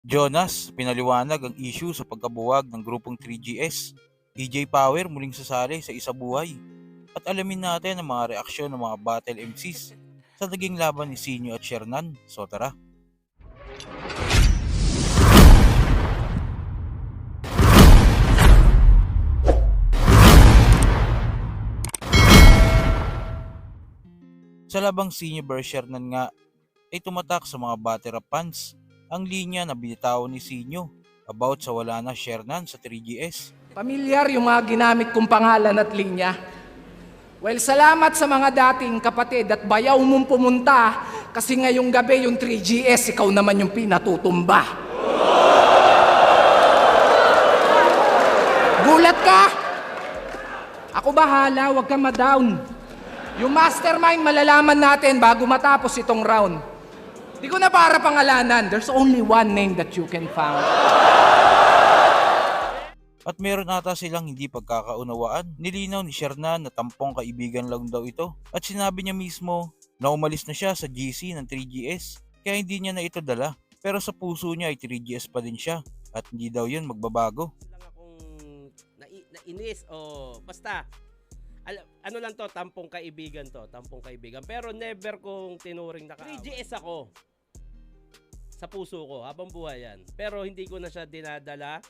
Jonas, pinaliwanag ang issue sa pagkabuwag ng grupong 3GS. EJ Power muling sasali sa isa buhay. At alamin natin ang mga reaksyon ng mga battle MCs sa naging laban ni Sinyo at Shernan. So tara. Sa labang Sinyo vs Shernan nga ay tumatak sa mga battle rap fans ang linya na binitawan ni Sinyo about sa wala na Shernan sa 3GS. Pamilyar yung mga ginamit kong pangalan at linya. Well, salamat sa mga dating kapatid at bayaw mong pumunta kasi ngayong gabi yung 3GS, ikaw naman yung pinatutumba. Gulat ka? Ako bahala, huwag kang ma-down. Yung mastermind malalaman natin bago matapos itong round. Di ko na para pangalanan. There's only one name that you can found. At meron ata silang hindi pagkakaunawaan. Nilinaw ni Shernan na tampong kaibigan lang daw ito. At sinabi niya mismo na umalis na siya sa GC ng 3GS kaya hindi niya na ito dala. Pero sa puso niya ay 3GS pa din siya at hindi daw yun magbabago. lang akong nai- nainis o basta al- ano lang to tampong kaibigan to tampong kaibigan pero never kong tinuring na 3GS ako sa puso ko habang buhay yan pero hindi ko na siya dinadala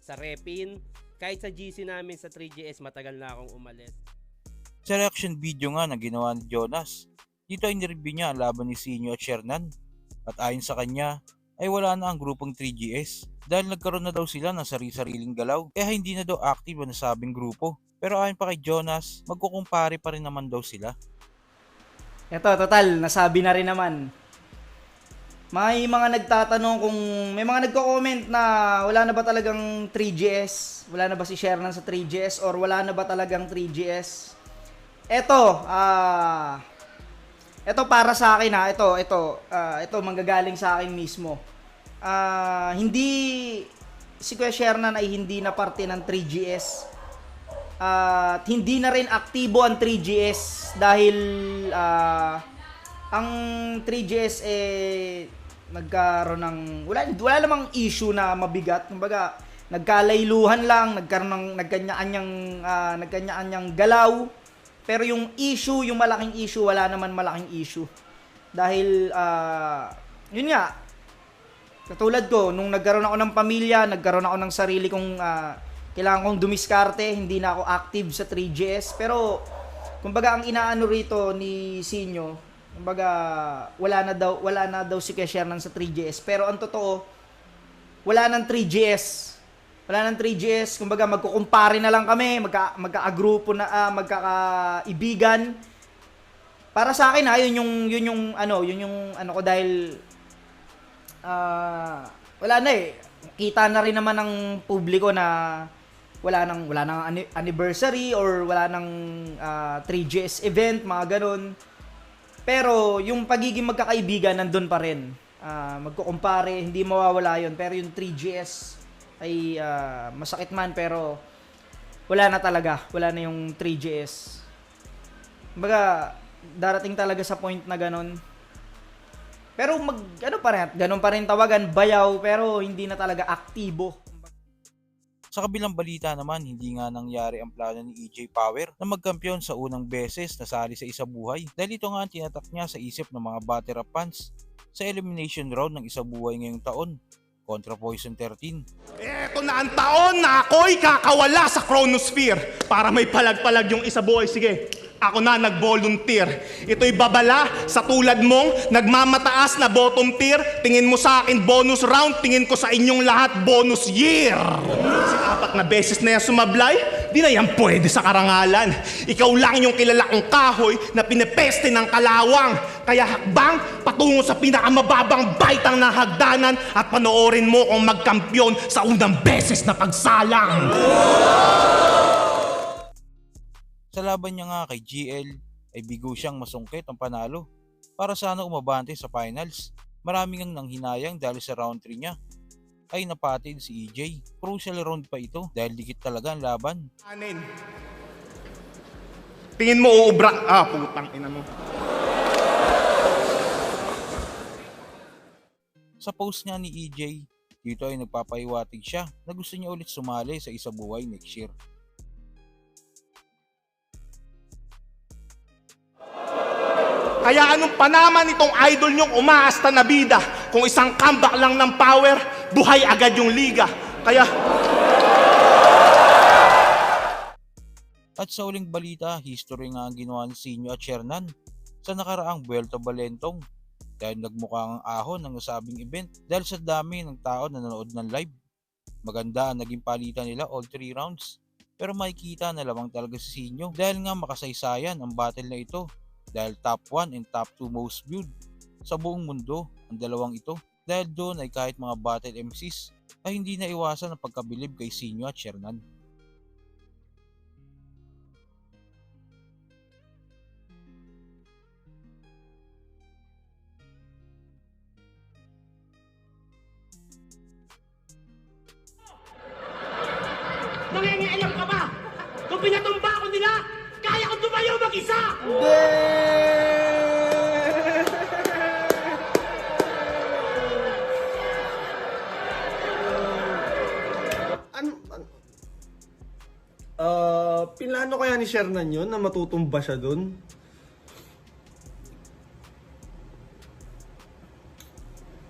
sa repin kahit sa GC namin sa 3GS matagal na akong umalis Sa reaction video nga na ginawa ni Jonas, dito ay nireview niya ang laban ni Sinyo at Shernan. At ayon sa kanya, ay wala na ang grupong 3GS dahil nagkaroon na daw sila ng sari-sariling galaw kaya hindi na daw active ang nasabing grupo. Pero ayon pa kay Jonas, magkukumpare pa rin naman daw sila. Ito, total, nasabi na rin naman. May mga nagtatanong kung, may mga nagko-comment na wala na ba talagang 3GS? Wala na ba si Shernan sa 3GS? Or wala na ba talagang 3GS? Ito, ah, ito para sa akin ha, ito, ito, ah, ito manggagaling sa akin mismo. Ah, hindi, si Kuya Shernan ay hindi na parte ng 3GS at hindi na rin aktibo ang 3GS dahil ah, ang 3GS eh nagkaroon ng wala wala namang issue na mabigat. Kumbaga nagkalayluhan lang nagkaroon ng nagkanya-anyang ah, nagkanya-anyang galaw. Pero yung issue yung malaking issue wala naman malaking issue. Dahil ah, yun nga katulad ko nung nagkaroon ako ng pamilya nagkaroon ako ng sarili kong ah, kailangan kong dumiskarte, hindi na ako active sa 3GS. Pero, kumbaga ang inaano rito ni Sinyo, kumbaga wala na daw, wala na daw si Kuya Shernan sa 3GS. Pero ang totoo, wala nang 3GS. Wala nang 3GS, kumbaga magkukumpare na lang kami, magka, magkaagrupo na, ah, magkakaibigan. Para sa akin ha, yun yung, yun yung, ano, yun yung, ano ko dahil, ah, wala na eh. Kita na rin naman ng publiko na wala nang wala nang anniversary or wala nang ah, 3GS event, mga ganun. Pero yung pagiging magkakaibigan nandun pa rin. Ah, magkukumpare, hindi mawawala yon Pero yung 3GS ay ah, masakit man pero wala na talaga. Wala na yung 3GS. Kumbaga, darating talaga sa point na ganun. Pero mag, ano pa rin, ganun pa rin tawagan, bayaw, pero hindi na talaga aktibo. Sa kabilang balita naman, hindi nga nangyari ang plano ni EJ Power na magkampiyon sa unang beses na sali sa isa buhay dahil ito nga ang tinatak niya sa isip ng mga battle rap fans sa elimination round ng isa buhay ngayong taon kontra Poison 13. Eto na ang taon na ako'y kakawala sa chronosphere para may palag-palag yung isa buhay. Sige, ako na nag-volunteer. Ito'y babala sa tulad mong nagmamataas na bottom tier. Tingin mo sa akin bonus round, tingin ko sa inyong lahat bonus year. Kasi apat na beses na yan sumablay, di na yan pwede sa karangalan. Ikaw lang yung kilala kong kahoy na pinepeste ng kalawang. Kaya hakbang patungo sa pinakamababang baitang na hagdanan at panoorin mo kung magkampiyon sa unang beses na pagsalang. Sa laban niya nga kay GL ay bigo siyang masungkit ang panalo para sana umabante sa finals. Maraming ang nanghinayang dahil sa round 3 niya ay napatid si EJ. Crucial round pa ito dahil dikit talaga ang laban. Anin. Tingin mo uubra... Ah, putang ina mo. Sa post nga ni EJ Dito ay nagpapaiwatig siya na gusto niya ulit sumali sa isa buhay next year. Kaya anong panaman itong idol nyong umaasta na bida? Kung isang comeback lang ng power, buhay agad yung liga. Kaya At sa uling balita, history nga ang ginawa ni Sinyo at Shernan sa nakaraang Vuelta Balentong dahil nagmukha ang ahon ng nasabing event dahil sa dami ng tao na nanood ng live. Maganda ang naging palitan nila all 3 rounds pero makikita na lamang talaga si Sinyo dahil nga makasaysayan ang battle na ito dahil top 1 and top 2 most viewed sa buong mundo ang dalawang ito dahil doon ay kahit mga battle MCs ay hindi na iwasan ang pagkabilib kay Sinyo at Shernan. Nangingialam ka ba? Kung pinatumba ako nila, tumayo mag-isa! Ano? Ah, pinlano kaya ni Shernan yun na matutumba siya dun?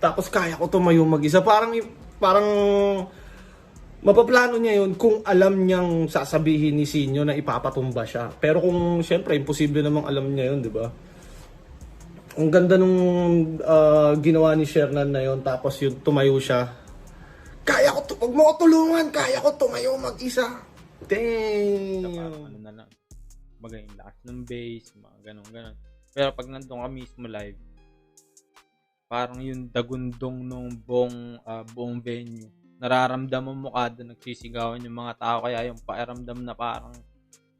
Tapos kaya ko tumayo mag-isa. Parang, parang mapaplano niya yun kung alam niyang sasabihin ni Sinyo na ipapatumba siya. Pero kung siyempre, imposible namang alam niya yun, di ba? Ang ganda nung ah, ginawa ni Shernan na yun. Tapos yun, tumayo siya. Kaya ko, tu- wag mo ko tulungan. Kaya ko tumayo mag-isa. Sa parang ano na lang. Lakas ng bass, mga ganun, ganun. Pero pag nandun ka mismo live, parang yung dagundong nung buong, ah, buong venue. Nararamdaman mo kada nagsisigawan yung mga tao. Kaya yung pakiramdam na parang,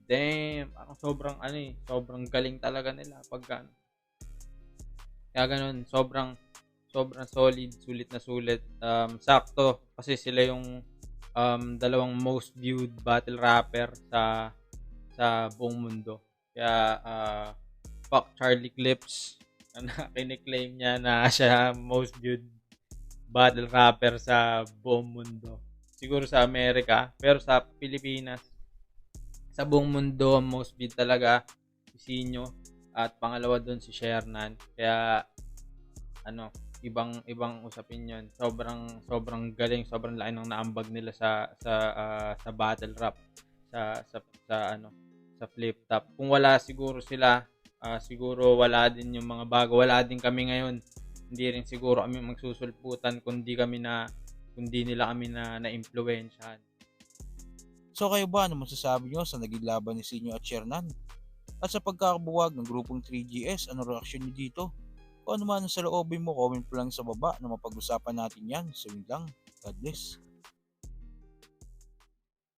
damn, parang sobrang ano eh, sobrang galing talaga nila pag ano. Kaya ganun, sobrang, sobrang solid, sulit na sulit. Um, sakto, kasi sila yung um, dalawang most viewed battle rapper sa sa buong mundo. Kaya uh, fuck Charlie Clips na kiniklaim niya na siya most viewed battle rapper sa buong mundo. Siguro sa Amerika, pero sa Pilipinas, sa buong mundo, most viewed talaga si Sinyo at pangalawa doon si Shernan. Kaya ano, ibang ibang usapin 'yon. Sobrang sobrang galing, sobrang laki ng naambag nila sa sa ah, sa battle rap sa sa sa ano, sa flip top. Kung wala siguro sila, ah, siguro wala din yung mga bago. Wala din kami ngayon. Hindi rin siguro kami magsusulputan kundi kami na kundi nila kami na na-impluwensyahan. So kayo ba ano masasabi nyo sa naging laban ni Sinyo at Shernan? At sa pagkakabuwag ng grupong 3GS, ano reaksyon nyo dito? Kung ano man sa loobin mo, comment po lang sa baba na mapag-usapan natin yan. So lang. God bless.